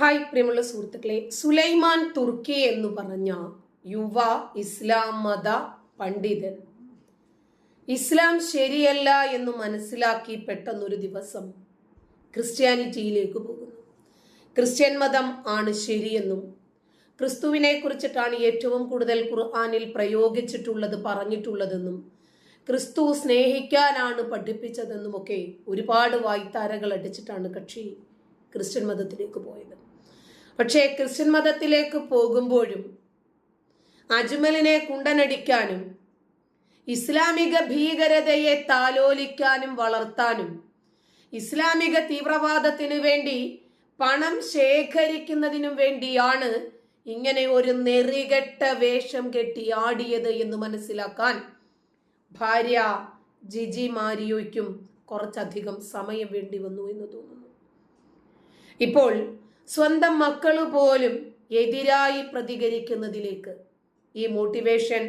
Hi പ്രിയമുള്ള സുഹൃത്തുക്കളെ. സുലൈമാൻ തുർക്കി എന്ന് പറഞ്ഞ യുവ ഇസ്ലാം മത പണ്ഡിതൻ. ഇസ്ലാം ശരിയല്ല എന്ന് മനസ്സിലാക്കി പെട്ടെന്നൊരു ദിവസം ക്രിസ്ത്യാനിറ്റിയിലേക്ക് പോകുന്നു. ക്രിസ്ത്യൻ മതം ആണ് ശരിയെന്നും ക്രിസ്തുവിനെ കുറിച്ചിട്ടാണ് ഏറ്റവും കൂടുതൽ ഖുർആാനിൽ പ്രയോഗിച്ചിട്ടുള്ളത് പറഞ്ഞിട്ടുള്ളതെന്നും ക്രിസ്തു സ്നേഹിക്കാനാണ് പഠിപ്പിച്ചതെന്നുമൊക്കെ ഒരുപാട് വായ്ത്താരകൾ അടിച്ചിട്ടാണ് കക്ഷി ക്രിസ്ത്യൻ മതത്തിലേക്ക് പോയത്. പക്ഷേ ക്രിസ്ത്യൻ മതത്തിലേക്ക് പോകുമ്പോഴും അജ്മലിനെ കുണ്ടനടിക്കാനും ഇസ്ലാമിക ഭീകരതയെ താലോലിക്കാനും വളർത്താനും ഇസ്ലാമിക തീവ്രവാദത്തിനു വേണ്ടി പണം ശേഖരിക്കുന്നതിനും വേണ്ടിയാണ് ഇങ്ങനെ ഒരു നെറികെട്ട വേഷം കെട്ടി ആടിയത് എന്ന് മനസ്സിലാക്കാൻ ഭാര്യ ജിജി മാരിയോയ്ക്കും കുറച്ചധികം സമയം വേണ്ടി വന്നു എന്ന് തോന്നുന്നു. ഇപ്പോൾ സ്വന്തം മക്കൾ പോലും എതിരായി പ്രതികരിക്കുന്നതിലേക്ക്. ഈ മോട്ടിവേഷൻ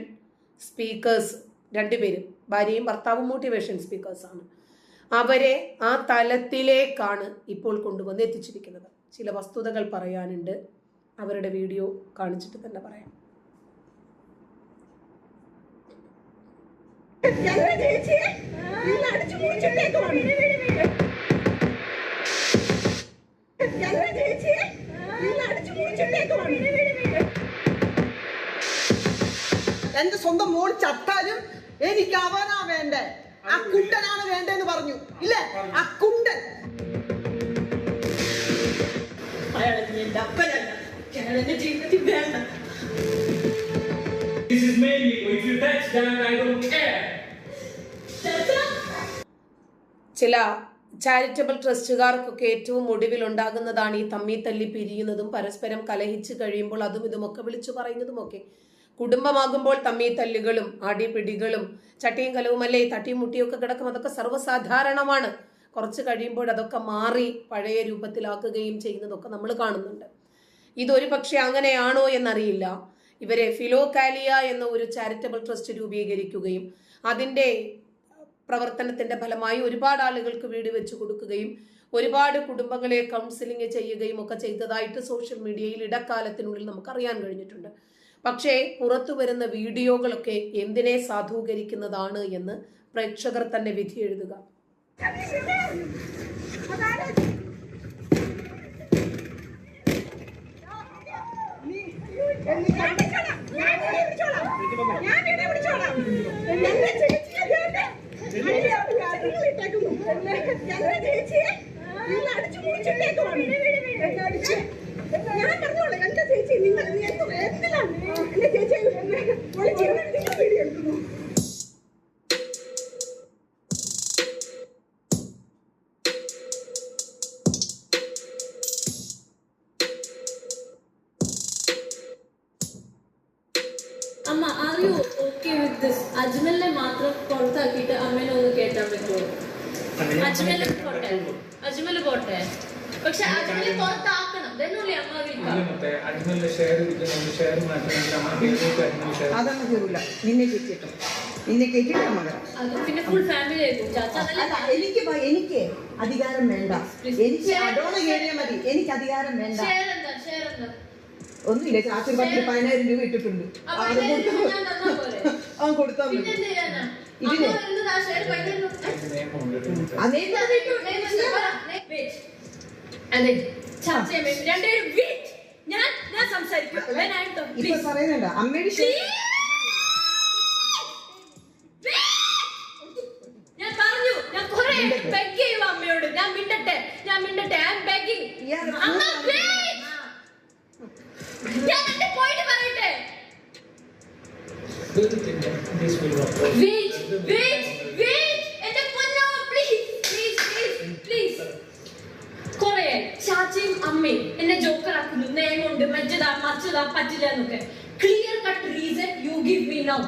സ്പീക്കേഴ്സ് രണ്ടുപേരും ഭാര്യയും ഭർത്താവും മോട്ടിവേഷൻ സ്പീക്കേഴ്സാണ് അവരെ ആ തലത്തിലേക്കാണ് ഇപ്പോൾ കൊണ്ടുവന്ന് എത്തിച്ചിരിക്കുന്നത്. ചില വസ്തുതകൾ പറയാനുണ്ട്. അവരുടെ വീഡിയോ കാണിച്ചിട്ട് തന്നെ പറയാം. ചേച്ചിയെ നിങ്ങൾ അടിച്ചു മുറിച്ചിട്ടേക്കുവാണ് എന്റെ സ്വന്തം മോൾ ചത്താലും എനിക്ക് അവനാ വേണ്ടേ? ആ കുണ്ടനാണ് വേണ്ടെന്ന് പറഞ്ഞു. ഇല്ലേ? ആ കുണ്ടൻ. അയാളെ എന്റെ അപ്പനല്ല. അയാൾ എന്റെ ജീവിതത്തിൽ വേണ്ട. This is mainly if you touch that, I don't care. ചില ചാരിറ്റബിൾ ട്രസ്റ്റുകാർക്കൊക്കെ ഏറ്റവും ഒടുവിൽ ഉണ്ടാകുന്നതാണ് ഈ തമ്മി തല്ലി പിരിയുന്നതും പരസ്പരം കലഹിച്ച് കഴിയുമ്പോൾ അതും ഇതുമൊക്കെ വിളിച്ചു പറയുന്നതുമൊക്കെ. കുടുംബമാകുമ്പോൾ തമ്മി തല്ലുകളും അടിപിടികളും ചട്ടിയും കലവും കലവുമല്ലേ തട്ടിയും മുട്ടിയൊക്കെ കിടക്കും. അതൊക്കെ സർവസാധാരണമാണ്. കുറച്ച് കഴിയുമ്പോൾ അതൊക്കെ മാറി പഴയ രൂപത്തിലാക്കുകയും ചെയ്യുന്നതൊക്കെ നമ്മൾ കാണുന്നുണ്ട്. ഇതൊരു പക്ഷേ അങ്ങനെയാണോ എന്നറിയില്ല. ഇവരെ ഫിലോകാലിയ എന്ന ഒരു ചാരിറ്റബിൾ ട്രസ്റ്റ് രൂപീകരിക്കുകയും അതിന്റെ പ്രവർത്തനത്തിന്റെ ഫലമായി ഒരുപാട് ആളുകൾക്ക് വീട് വെച്ചു കൊടുക്കുകയും ഒരുപാട് കുടുംബങ്ങളെ കൗൺസിലിംഗ് ചെയ്യുകയും ഒക്കെ ചെയ്തതായിട്ട് സോഷ്യൽ മീഡിയയിൽ ഇടക്കാലത്തിനുള്ളിൽ നമുക്കറിയാൻ കഴിഞ്ഞിട്ടുണ്ട് പക്ഷേ പുറത്തു വരുന്ന വീഡിയോകളൊക്കെ എന്തിനെ സാധൂകരിക്കുന്നതാണ് എന്ന് പ്രേക്ഷകർ തന്നെ വിധി എഴുതുക ഞാൻ വീഡിയോ പിടിച്ചോളാം. ഞാൻ വീഡിയോ പിടിച്ചോളാം. ഞാൻ പറഞ്ഞോളാം എന്റെ ചേച്ചി നിങ്ങൾ നീ എന്ത് എന്തിനാണ് എന്റെ ചേച്ചി നിങ്ങൾ വീഡിയോ എടുക്കുന്നു അമ്മ are you okay with this അജ്മലിനെ മാത്രം പുറത്താക്കിയിട്ട് അമ്മേനെ ഒന്ന് കേട്ടാൻ പറ്റുമോ? അജ്മൽ പോട്ടെ. അജ്മൽ പോട്ടെ. പക്ഷെ അജ്മൽ പുറത്താക്കണം. അമ്മ തീരൂല നിന്നെ കെട്ടിട്ടോ നിന്നെ പിന്നെ ഫുൾ ഫാമിലി എനിക്ക് എനിക്ക് അധികാരം വേണ്ട. എനിക്ക് കയറിയാൽ മതി. എനിക്ക് അധികാരം വേണ്ട ഷെയർ എന്താ ഷെയർ എന്താ ഒന്നുമില്ല. ചാച്ചൻ പത്ത് പതിനായിരം രൂപ ഇട്ടിട്ടുണ്ട്. കൊടുത്താ അവൻ കൊടുത്താൽ പിന്നെ മതി ഇതിനെ? അതേ. ഞാൻ ഞാൻ സംസാരിക്കും. ഇപ്പൊ please. അമ്മയുടെ ഞാൻ പറഞ്ഞു. ഞാൻ കുറെ ബെഗ് ചെയ്യും അമ്മയോട്. ഞാൻ മിണ്ടട്ടെ. ഞാൻ മിണ്ടട്ടെ. ഐ ബെഗിങ് അമ്മ. ഞാൻ എന്റെ പോയിന്റ് പറയട്ടെ wait. എന്റെ പൊന്നോ, please, please, please, please. കുറേ ചാച്ചയും അമ്മയും എന്നെ ജോക്കറാക്കുന്നു നിയമമുണ്ട് മറ്റേതാ മറിച്ചതാ പറ്റില്ല എന്നൊക്കെ clear cut reason you give me now.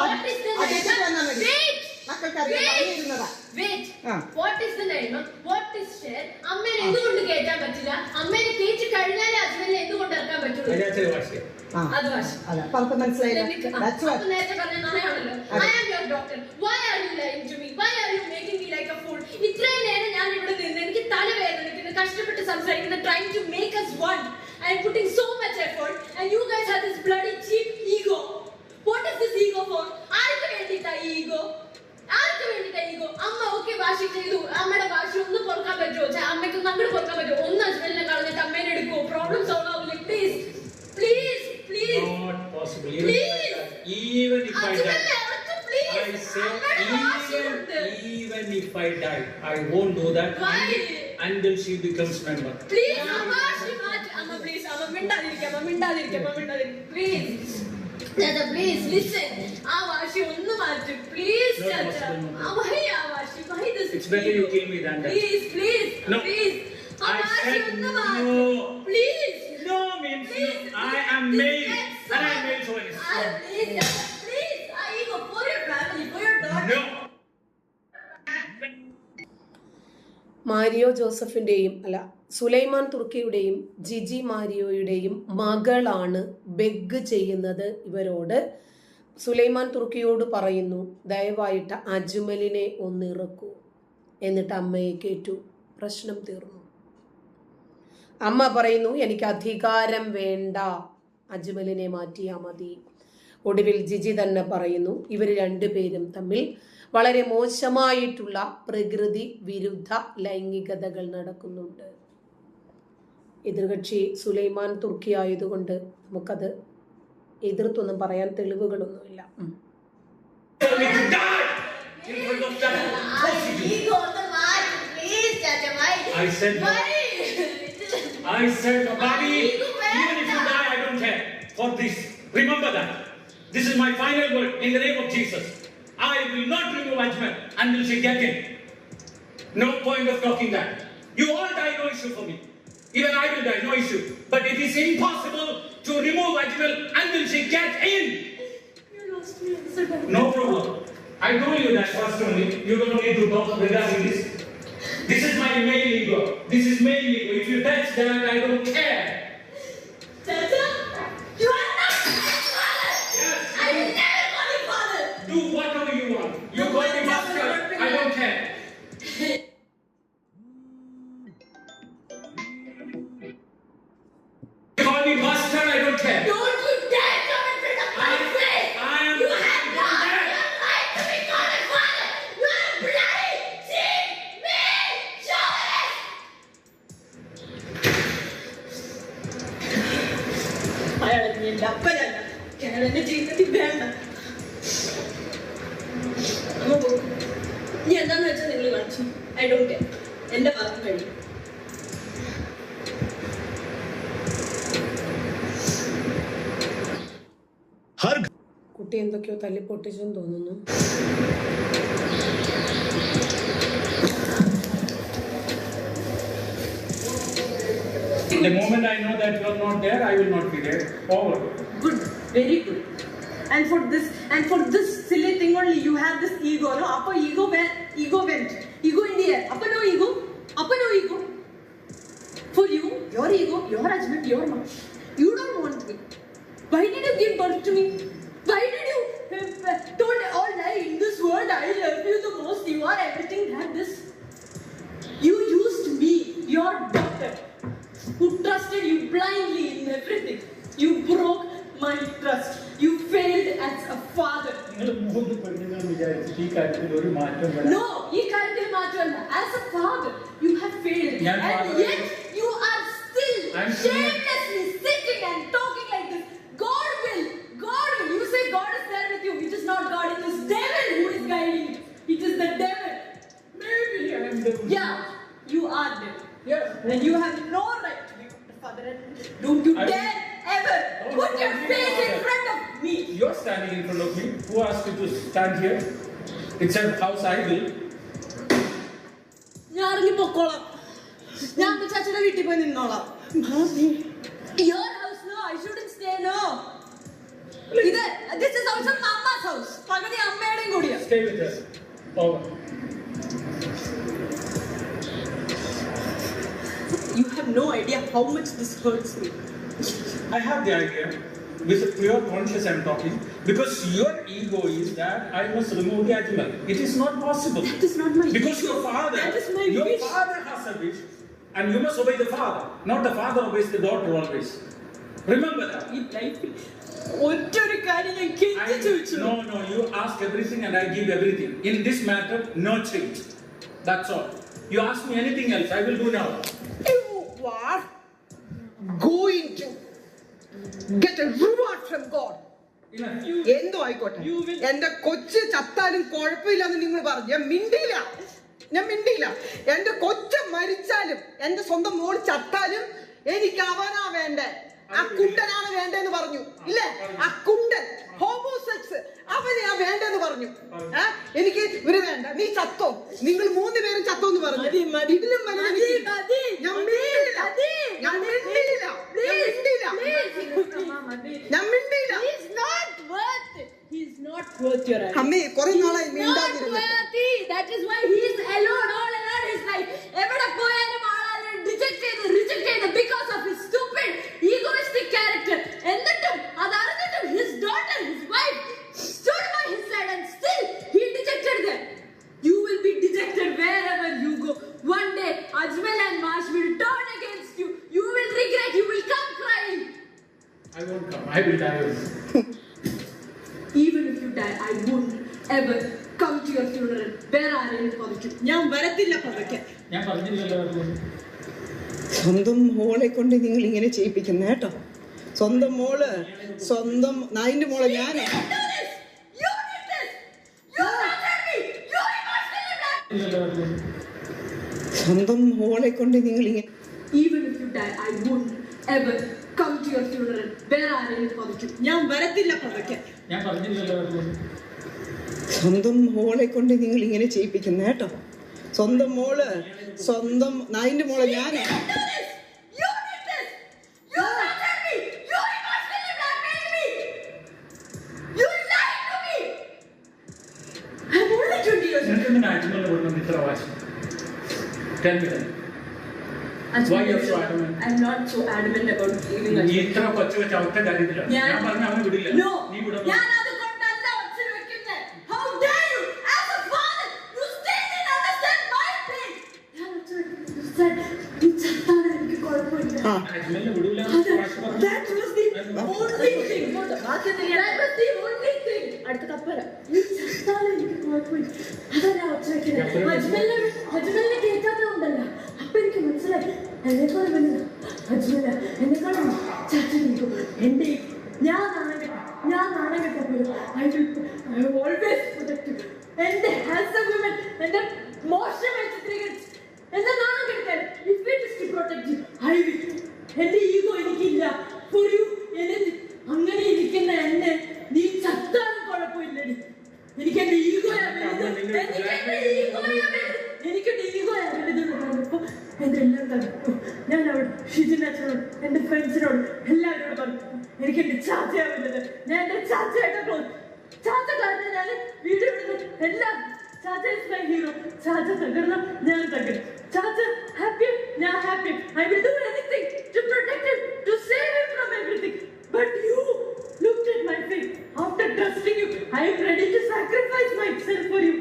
What is the നിയമം വാട്ട് ഇസ് ഷെയർ അമ്മേനെ എന്തുകൊണ്ട് കേറ്റാൻ പറ്റില്ല? അമ്മേനെ കേറ്റി കഴിഞ്ഞാലേ അച്ഛനെ എന്തുകൊണ്ട് ഇറക്കാൻ പറ്റുള്ളൂ? ആ. അത് വാശി. പറഞ്ഞ മനസ്സിലായില്ല. ആ, നേരത്തെ പറഞ്ഞ am your doctor. Why are you lying to me? Why are you making me like a fool? ഇത്രയും നേരം ഞാൻ ഇവിടെ നിന്ന് എനിക്ക് തലവേദനിക്കുന്നു കഷ്ടപ്പെട്ട് സംസാരിക്കുന്നു trying to make us one. Am putting so much effort, and you guys have this bloody cheap ego. What is this ego for? ആർക്ക് വേണ്ടിയിട്ടാ ഈ ego? ആർക്ക് വേണ്ടിയിട്ടാ ego? അമ്മ ഓക്കെ വാശി ചെയ്തു അമ്മയുടെ വാശി ഒന്ന് പൊറുക്കാൻ പറ്റുമോ ചെ- അമ്മയ്ക്ക് ഒന്ന് അങ്ങോട്ട് പൊറുക്കാൻ പറ്റുമോ ഒന്ന് ഹസ്ബൻഡിനെ കളഞ്ഞിട്ട് അമ്മേനെ എടുക്കുമോ problem solve ആവില്ലേ please please please Not possible. Even Please. if I die. Even if I die. I please say അമ്മയുടെ വാശിയുണ്ട് even, even if I die, I won't do that Why? until, she becomes member. Please, അമ്മ വാശി മാറ്റി Amma, please അമ്മ മിണ്ടാതിരിക്കാം അമ്മ മിണ്ടാതിരിക്കാം അമ്മ മിണ്ടാതിരിക്കാം പ്ലീസ് ചേട്ടാ പ്ലീസ് ലിസൺ ആ വാശി ഒന്ന് മാറ്റി പ്ലീസ് No, ചേട്ടാ possible, no. ആ വഹി ആ വാശി this It's better you kill me than that. Please please No. Please ആ I വാശി said ഒന്ന് no. Please No means Please, no. I am male. And I am male chauvinist. Ah, please please ആ ego for your family for your daughter No. Mario ജോസഫിന്റെയും അല്ല സുലൈമാൻ തുർക്കിയുടെയും ജിജി മാരിയോയുടെയും മകളാണ് beg ചെയ്യുന്നത് ഇവരോട്. സുലൈമാൻ തുർക്കിയോട് പറയുന്നു ദയവായിട്ട് അജ്മലിനെ ഒന്നിറക്കൂ എന്നിട്ട് അമ്മയെ കേട്ടു. പ്രശ്നം തീർന്നു. അമ്മ പറയുന്നു എനിക്ക് അധികാരം വേണ്ട. അജ്മലിനെ മാറ്റിയാൽ മതി. ഒടുവിൽ ജിജി തന്നെ പറയുന്നു ഇവർ രണ്ടുപേരും തമ്മിൽ വളരെ മോശമായിട്ടുള്ള പ്രകൃതി വിരുദ്ധ ലൈംഗികതകൾ നടക്കുന്നുണ്ട്. എതിർകക്ഷി സുലൈമാൻ തുർക്കി ആയതുകൊണ്ട് നമുക്കത് എതിർത്തൊന്നും പറയാൻ തെളിവുകളൊന്നുമില്ല. I said Bobby, even if you die, I don't care. For this, remember that. This is my final word in the name of Jesus. I will not remove Ajmal until she get in. No point of talking that. You all die, no issue for me. Even I will die, no issue. But it is impossible to remove Ajmal until she gets in. You lost. No problem. I told you that first only. You don't need to talk regarding this. This is my male ego. This is male ego. If you touch that, I don't care. കുട്ടി എന്തൊക്കെയോ തല്ലിപ്പൊട്ടിച്ചെന്ന് തോന്നുന്നു The moment I know that you are not there, I will not be there. Over. good very good and for this and for this silly thing only you have this ego no upper ego went ego went ego in the air upper no ego upper no ego for you your ego your husband your mom you don't want me why did you give birth to me why did you don't all lie. In this world, I love you the most. You are everything that this. You used me, your daughter, who trusted you blindly in everything. You broke my trust. You failed as a father. No, he can't As a father, you have failed. And yet, you are still shamelessly stand here? It's a house I built. ഞാൻ ഇറങ്ങി പൊക്കോളാം ഞാൻ അപ്പൊ ചാച്ചയുടെ വീട്ടിൽ പോയി നിന്നോളാം your house no I shouldn't stay no ഇത് this is also Amma's house പകുതി അമ്മയുടെയും കൂടിയാ Stay with us. Over. You have no idea how much this hurts me I have the idea. With a pure conscience I'm talking. Because your ego is that I must remove the animal. It is not possible. That is not my Because ego. your father, That is my your wish. father has a wish, And you must obey the father, not the father obeys the daughter always. Remember that. ഈ ലൈഫിൽ ഒറ്റൊരു കാര്യം ഞാൻ കെഞ്ചി I, ചോദിച്ചു no, no, you ask everything and I give everything. In this matter, no change. That's all. You ask me anything else, I will do now. You are going to get a reward from God. Enough. എന്തോ ആയിക്കോട്ടെ എന്റെ കൊച്ച് ചത്താലും കുഴപ്പമില്ലെന്ന് നിങ്ങൾ പറഞ്ഞു ഞാൻ മിണ്ടിയില്ല ഞാൻ മിണ്ടിയില്ല എന്റെ കൊച്ച് മരിച്ചാലും എന്റെ സ്വന്തം മോൾ ചത്താലും എനിക്ക് അവനാ വേണ്ടേ ആ കുണ്ടനാണ് വേണ്ടെന്ന് പറഞ്ഞു. ഇല്ലേ? അക്കുണ്ടൻ ഹോമോസെക്സ് അവനെ ആ വേണ്ടെന്ന് പറഞ്ഞു. ഏ? എനിക്ക് ഇവർ വേണ്ട. നീ ചത്തോ? നിങ്ങൾ മൂന്ന് പേരും ചത്തോ എന്ന് പറഞ്ഞു. ഇതിലും ഞാൻ ഞാൻ ഞാൻ ഞാൻ മിണ്ടിയില്ല. He's not worth it. He's not worth your eyes. അമ്മേ കുറെ നാളായി Not മിണ്ടാതിരുന്നു worthy. That is why he is alone all alone his life. എവിടെ പോയാലും ആളാലെ reject ചെയ്ത് reject ചെയ്ത് because of his stupid egoistic character. എന്നിട്ടും അതറിഞ്ഞിട്ടും his daughter, his wife stood by his side and still he dejected them. You will be dejected wherever you go. One day Ajmal and Marsh will turn against you. You will regret. You will come crying. I won't come, I will die alone. Even if you die, I won't ever come to your funeral. Where are you for you? ഞാൻ വരത്തില്ല പതയ്ക്ക് ഞാൻ പറഞ്ഞില്ലല്ലോ സ്വന്തം മോളെ കൊണ്ട് നിങ്ങൾ ഇങ്ങനെ ചെയ്യിപ്പിക്കുന്ന കേട്ടോ സ്വന്തം മോൾ സ്വന്തം നായിന്റെ മോളെ ഞാൻ You did this! You did this! You tortured me! You emotionally blackmailed ഇല്ലല്ലോ അതുകൊണ്ട്. സ്വന്തം മോളെ കൊണ്ട് നിങ്ങൾ ഇങ്ങനെ Even if you die, I won't ever come to your funeral. Where are you for you? ഞാൻ വരത്തില്ല സ്വന്തം മോളെ കൊണ്ട് നിങ്ങൾ ഇങ്ങനെ ചെയ്യിപ്പിക്കുന്ന കേട്ടോ സ്വന്തം മോൾ സ്വന്തം നായിന്റെ മോളെ ഞാൻ You did this! You did this! You tortured me! You emotionally blackmailed me! You lied to me! I'm only 20 years old. നിനക്കെന്തിനാ അജ്മലിനെ കൊണ്ടുവന്ന് ഇത്ര വാശി? Tell me that. Why you are so adamant? I'm not so adamant about leaving നീ Ajmal. ഇത്ര കൊച്ച വെച്ച ഒറ്റ കാര്യത്തിലാണ് ഞാൻ- പറഞ്ഞ അവനെ വിടില്ല നീ വിടണം ഞാൻ അത് കൊണ്ടല്ല ഒച്ച വെക്കുന്നത്. How dare you, as a father, you still didn't understand my pain. ഞാൻ ഒച്ച വെക്കുന്നത്. You said, "നീ ചത്താലും എനിക്ക് കുഴപ്പമില്ല." ആ അജ്മലിനെ വിടൂല അത് വാശി പറഞ്ഞു. that was the only thing. ബാക്കിയൊന്നും That was the only thing. അടുത്ത കപ്പല. നീ ചത്താലും എനിക്ക് കുഴപ്പമില്ല. അതാ ഞാൻ ഒച്ച വെക്കുന്നത്. അജ്മലിനെ അജ്മലിനെ കേൾക്കാത്തതുകൊണ്ടല്ല. അപ്പൊ എനിക്ക് മനസ്സിലായി എന്നെക്കാളും വലുതാ. അജ്മല എന്നെക്കാളും ചാച്ചൻ നിൽക്കും. എന്റെ ഈ- ഞാൻ നാണം കെട്ട ഞാൻ നാണം കെട്ടപ്പോഴും I will I always protect എന്റെ ഹാൻസം വുമൻ എന്റെ മോശമായി ചിത്രീകരിച്ച് എന്നെ നാണം കെടുത്താൻ if it is to protect you I will എന്റെ ഈഗോ എനിക്കില്ല ഫോർ യു എന്നെ അങ്ങനെ ഇരിക്കുന്ന എന്നെ നീ ചത്താലും കുഴപ്പമില്ലടി എനിക്ക് എന്റെ ഈഗോയാ വലുത് എനിക്ക് എന്റെ ഈഗോയാ വലുത് എനിക്ക് എന്റെ ഈഗോയാ വലുത് എന്ന് പറഞ്ഞപ്പോ എന്റെ എല്ലാം തകർത്തു ഞാൻ അവിടെ ഷിജിനച്ചനോട് എന്റെ ഫ്രണ്ട്സിനോട് എല്ലാവരോടും പറഞ്ഞു എനിക്ക് എന്റെ ചാച്ചയാ വലുത് ഞാൻ എന്റെ ചാച്ചയായിട്ട് ക്ലോസ് ചാച്ച കാരണം ഞാൻ വീഡിയോ ഇടുന്നത് എല്ലാം ചാച്ച ഇസ് മൈ ഹീറോ ചാച്ച തകർന്ന ഞാൻ തകരും ചാച്ച ഹാപ്പി ഞാൻ happy I will do anything to protect him to save him from everything but you looked at my face after trusting you i am ready to sacrifice myself for you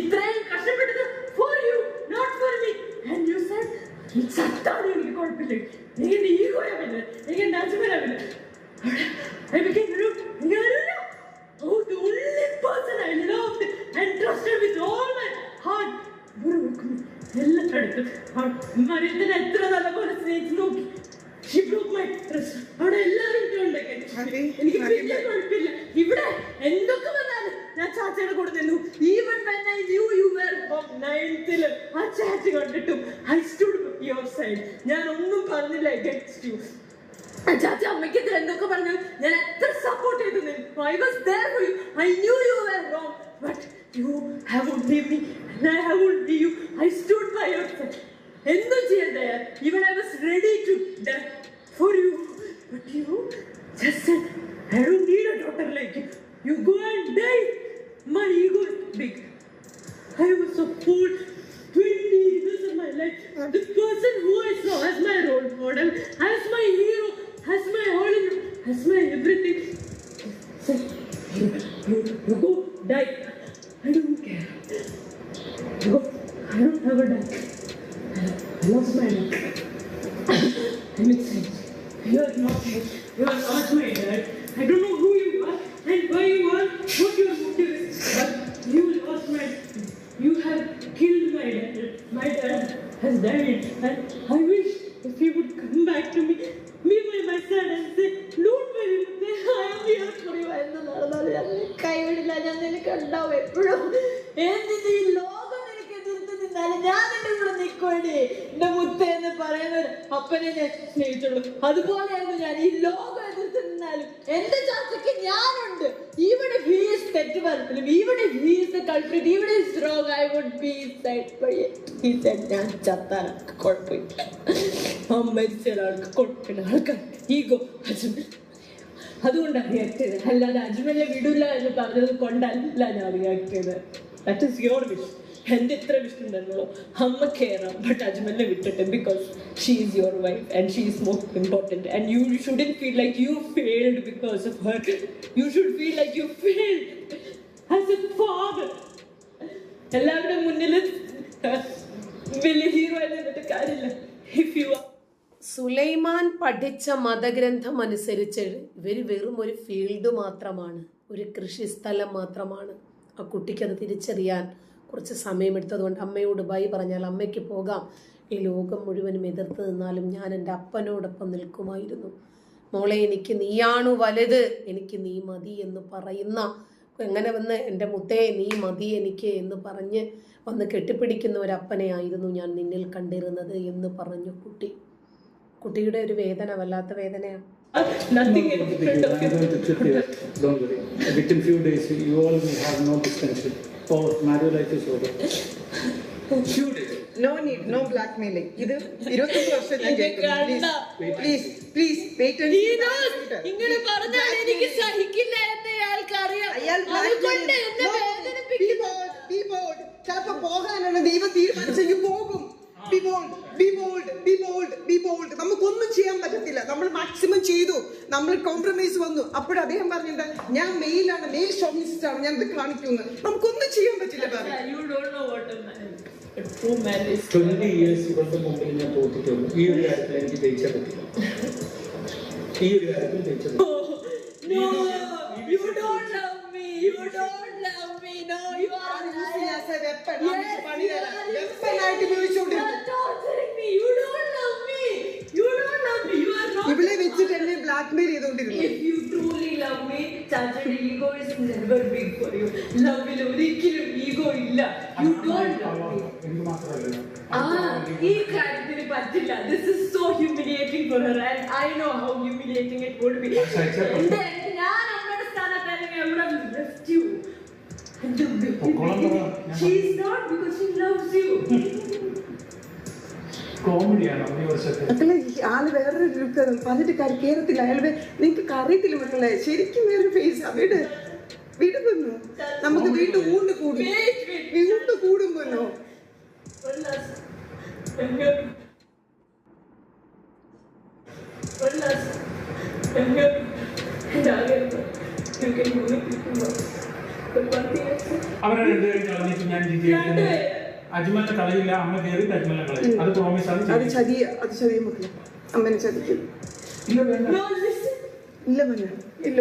ഇത്രയും കഷ്ടപ്പെട്ടത് for you not for me and you said ഈ ചത്താണ് എനിക്ക് കുഴപ്പമില്ല എനിക്ക് എന്റെ ഈഗോയാവില്ല എനിക്ക് എന്റെ അച്ഛനാവില്ല I became you know, no, no. oh, the only person I loved and trusted with all my heart. എല്ലായിടത്തും മരത്തിന് എത്ര നല്ല പോലെ സ്നേഹിച്ച് നോക്കി. She broke my trust. അവിടെ എല്ലാവരും ഉണ്ടെങ്കിൽ എനിക്ക് വലിയ കുഴപ്പമില്ല. ഇവിടെ എന്തൊക്കെ വന്നാലും ഞാൻ ചാച്ചയുടെ കൂടെ നിന്നു. Even when I knew you were from ആ ചാച്ച കണ്ടിട്ടും ഐ സ്റ്റുഡ് യുവർ സൈഡ് ഞാൻ ഒന്നും പറഞ്ഞില്ല against യു ചാച്ച അമ്മയ്ക്കെതിരെ എന്തൊക്കെ പറഞ്ഞു? ഞാൻ എത്ര സപ്പോർട്ട് ചെയ്തു I was there for you. I knew you were wrong but you haven't leave me and I haven't leave you I stood by your side എന്തും ചെയ്യാൻ തയ്യാർ even I was ready to die for you but you just said I don't need a daughter like you you go and die അപ്പനെ ഞാൻ സ്നേഹിച്ചുള്ളൂ അതുപോലെയായിരുന്നു ഞാൻ ഈ ലോകം എതിർത്ത് നിന്നാലും എന്റെ ചർച്ചയ്ക്ക് ഞാനുണ്ട്. ഈവൺ ഹി ഈസ് തെറ്റ് പറഞ്ഞാലും even if he is wrong I would be side by he said ഞാൻ ചത്താനൊക്കെ കുഴപ്പമില്ല. മരിച്ച ഒരാൾക്ക് കൊടുക്കുന്ന ആൾക്കാർ ഈഗോ അതുകൊണ്ടാണ് റിയാക്ട് അല്ലാതെ അജ്മലിനെ വിടില്ല എന്ന് പറഞ്ഞത് കൊണ്ടല്ല ഞാൻ റിയാക്ട് ചെയ്തത്. ദാറ്റ് ഇസ് യുവർ വിഷ് എന്റെ ഇത്ര വിഷ് ഉണ്ടല്ലോ അമ്മ കയറാം ബട്ട് അജ്മലിനെ വിട്ടിട്ട് because she is your wife and she is most important and you shouldn't feel like you failed because of her you should feel like you failed as a father എല്ലാവരുടെ മുന്നിൽ വലിയ hero ആയിട്ട് കാര്യമില്ല. If you are Sulaiman പഠിച്ച മതഗ്രന്ഥം അനുസരിച്ച് ഇവർ വെറും ഒരു ഫീൽഡ് മാത്രമാണ്. ഒരു കൃഷിസ്ഥലം മാത്രമാണ്. ആ കുട്ടിക്കത് തിരിച്ചറിയാൻ കുറച്ച് സമയമെടുത്തതുകൊണ്ട് അമ്മയോട് ബൈ പറഞ്ഞാൽ അമ്മയ്ക്ക് പോകാം ഈ ലോകം മുഴുവനും എതിർത്ത് നിന്നാലും ഞാൻ എന്റെ അപ്പനോടൊപ്പം നിൽക്കുമായിരുന്നു മോളെ എനിക്ക് നീയാണു വലുത് എനിക്ക് നീ മതി എന്ന് പറയുന്ന എങ്ങനെ വന്ന് എന്റെ മുത്തേ നീ മതി എനിക്ക് എന്ന് പറഞ്ഞ് വന്ന് കെട്ടിപ്പിടിക്കുന്ന ഒരു അപ്പനെയായിരുന്നു ഞാൻ നിന്നിൽ കണ്ടിരുന്നത് എന്ന് പറഞ്ഞു കുട്ടി കുട്ടിയുടെ ഒരു വേദന വല്ലാത്ത വേദനയാണ് nothing in front of you. Within few days, you all will have no. Oh, marriage life is over. No need no blackmailing ഇത് ഇരുപത്തഞ്ച് വർഷം ഞാൻ കേൾക്കുന്നു പ്ലീസ് പ്ലീസ് ഇങ്ങനെ പറഞ്ഞാൽ എനിക്ക് സഹിക്കില്ല എന്ന് അയാൾക്ക് അറിയാം ചിലപ്പോ പോകാനാണ് ദൈവം തീരുമാനിച്ചെങ്കിൽ പോകും. Be be bold be bold be bold നമുക്കൊന്നും ചെയ്യാൻ പറ്റത്തില്ല. നമ്മൾ മാക്സിമം ചെയ്തു. നമ്മൾ കോംപ്രമൈസ് വന്നു. അപ്പോൾ അദ്ദേഹം പറഞ്ഞിട്ട് ഞാൻ മെയിലാണ് മെയിൽ ഷോമിനിസ്റ്റ് ആണ്. ഞാൻ ഇത് കാണിക്കുന്നു നമുക്കൊന്നും ചെയ്യാൻ പറ്റില്ല 20 years ഇവരുടെ മുമ്പിൽ ഞാൻ തോറ്റിട്ടുള്ളൂ ഈ ഒരു കാര്യത്തിൽ എനിക്ക് ജയിച്ചാൽ പറ്റില്ല. ഈ ഒരു കാര്യത്തിൽ ജയിച്ചാൽ പറ്റില്ല No, you don't love me. You don't love me. No, you are You ഉപയോഗിച്ചുകൊണ്ടിരുന്നു are torturing me. You don't love me. You don't love. You are not. ഇവളെ വെച്ചിട്ട് എന്നെ ബ്ലാക്ക് മെയിൽ ചെയ്തുകൊണ്ടിരുന്നു If you truly love me, Chacha's ego is never big for you. Love will ഒരിക്കലും ego ഇല്ല. You don't love me. എനിക്ക് മാത്രമല്ല ആ ഈ കാര്യത്തിന് പറ്റില്ല this is so humiliating for her and I know how humiliating it would be എന്റെ ഞാൻ അമ്മയുടെ സ്ഥാനത്താണെങ്കിൽ എവിടെ ലെഫ്റ്റ് യു യു കോമഡിയാണ് ഈ വർഷത്തെ. മക്കളെ ഈ ആൾ വേറൊരു പറഞ്ഞിട്ട് കാര്യം കേരളത്തില്ല അയാൾ നിങ്ങൾക്ക് അറിയത്തില്ല മക്കളെ. ശരിക്കും വേറൊരു ഫേസ് വീട് വീട് വന്നു നമുക്ക് വീണ്ടും ഊണ്ട് കൂടും. വീണ്ടും കൂടും അജ്മലിനെ കളയില്ല അമ്മ കയറി അജ്മലിനെ കളയും അത് പ്രോമിസ് ആണ് അത് ചെയ്തത്. അത് ചതിയ മക്കളെ. അമ്മനെ ചതിക്കും. ഇല്ല ഇല്ല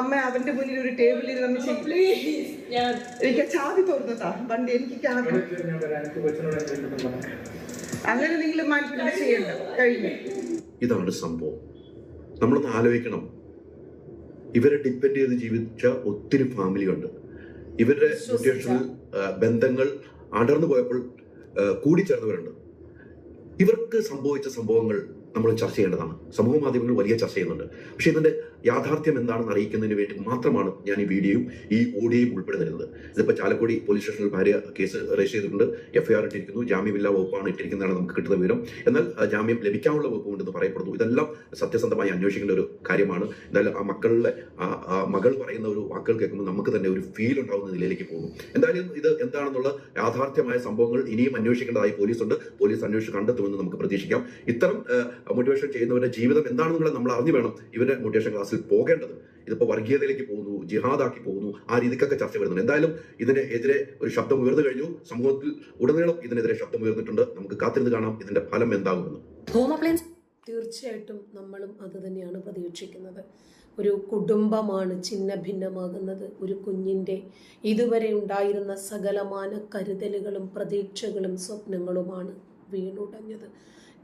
അമ്മ അവന്റെ മുന്നിൽ ഒരു ടേബിളിൽ നമ്മൾ എനിക്ക് ചാതി തുറന്നതാ. വണ്ടി എനിക്ക് അങ്ങനെ നിങ്ങൾ മാനിപ്പുലേറ്റ് ചെയ്യണ്ട. കഴിഞ്ഞു. ഇതാണ് സംഭവം. നമ്മളൊന്ന് ആലോചിക്കണം. ഇവരെ ഡിപ്പെൻഡ് ചെയ്ത് ജീവിച്ച ഒത്തിരി ഫാമിലിയുണ്ട് ഇവരുടെ മുറ്റേഷണൽ ബന്ധങ്ങൾ അടർന്നു പോയപ്പോൾ കൂടിച്ചേർന്നവരുണ്ട്. ഇവർക്ക് സംഭവിച്ച സംഭവങ്ങൾ നമ്മൾ ചർച്ച ചെയ്യേണ്ടതാണ്. സമൂഹ മാധ്യമങ്ങൾ വലിയ ചർച്ച ചെയ്യുന്നുണ്ട്. പക്ഷേ ഇതിന്റെ യാഥാർത്ഥ്യം എന്താണെന്ന് അറിയിക്കുന്നതിന് വേണ്ടി മാത്രമാണ് ഞാൻ ഈ വീഡിയോയും ഈ ഓഡിയോയും ഉൾപ്പെടുന്നിരുന്നത് ഇതിപ്പോൾ ചാലക്കുടി പോലീസ് സ്റ്റേഷനിൽ ഭാര്യ കേസ് രജിസ്റ്റർ ചെയ്തിട്ടുണ്ട്. എഫ്ഐആർ ഇട്ടിരിക്കുന്നു. ജാമ്യമില്ലാ വകുപ്പാണ് ഇട്ടിരിക്കുന്നതാണ് നമുക്ക് കിട്ടുന്ന വിവരം. എന്നാൽ ജാമ്യം ലഭിക്കാനുള്ള വകുപ്പുണ്ടെന്ന് പറയപ്പെടുന്നു. ഇതെല്ലാം സത്യസന്ധമായി അന്വേഷിക്കേണ്ട ഒരു കാര്യമാണ്. എന്തായാലും ആ മക്കളുടെ ആ മകൾ പറയുന്ന ഒരു വാക്കുകൾ കേൾക്കുമ്പോൾ നമുക്ക് തന്നെ ഒരു ഫീൽ ഉണ്ടാകുന്ന നിലയിലേക്ക് പോകും എന്തായാലും ഇത് എന്താണെന്നുള്ള യാഥാർത്ഥ്യമായ സംഭവങ്ങൾ ഇനിയും അന്വേഷിക്കേണ്ടതായി പോലീസുണ്ട്. പോലീസ് അന്വേഷിച്ച് കണ്ടെത്തുമെന്ന് നമുക്ക് പ്രതീക്ഷിക്കാം. ഇത്തരം മോട്ടിവേഷൻ ചെയ്യുന്നവരുടെ ജീവിതം എന്താണെന്നുള്ളത് നമ്മൾ അറിഞ്ഞു വേണം ഇവരുടെ മോട്ടിവേഷൻ ക്ലാസ്സിൽ പോകേണ്ടത്. ഇതിപ്പോൾ വർഗീയതയിലേക്ക് പോകുന്നു ജിഹാദാക്കി പോകുന്നു ആ രീതിക്കൊക്കെ ചർച്ച വരുന്നുണ്ട്. എന്തായാലും ഇതിനെതിരെ ഒരു ശബ്ദം ഉയർന്നു കഴിഞ്ഞു. സമൂഹത്തിൽ ഉടനീളം ഇതിനെതിരെ ശബ്ദം ഉയർന്നിട്ടുണ്ട്. നമുക്ക് കാത്തിരുന്ന് കാണാം ഇതിന്റെ ഫലം എന്താകുമെന്ന്. തീർച്ചയായിട്ടും നമ്മളും അത് തന്നെയാണ് പ്രതീക്ഷിക്കുന്നത്. ഒരു കുടുംബമാണ് ചിന്ന ഭിന്നമാകുന്നത് ഒരു കുഞ്ഞിന്റെ ഇതുവരെ ഉണ്ടായിരുന്ന സകലമാന കരുതലുകളും പ്രതീക്ഷകളും സ്വപ്നങ്ങളുമാണ് വീണുടഞ്ഞത്.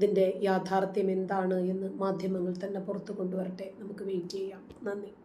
ഇതിന്റെ യാഥാർത്ഥ്യം എന്താണ് എന്ന് മാധ്യമങ്ങൾ തന്നെ പുറത്തു കൊണ്ടുവരട്ടെ. നമുക്ക് വെയിറ്റ് ചെയ്യാം. നന്ദി.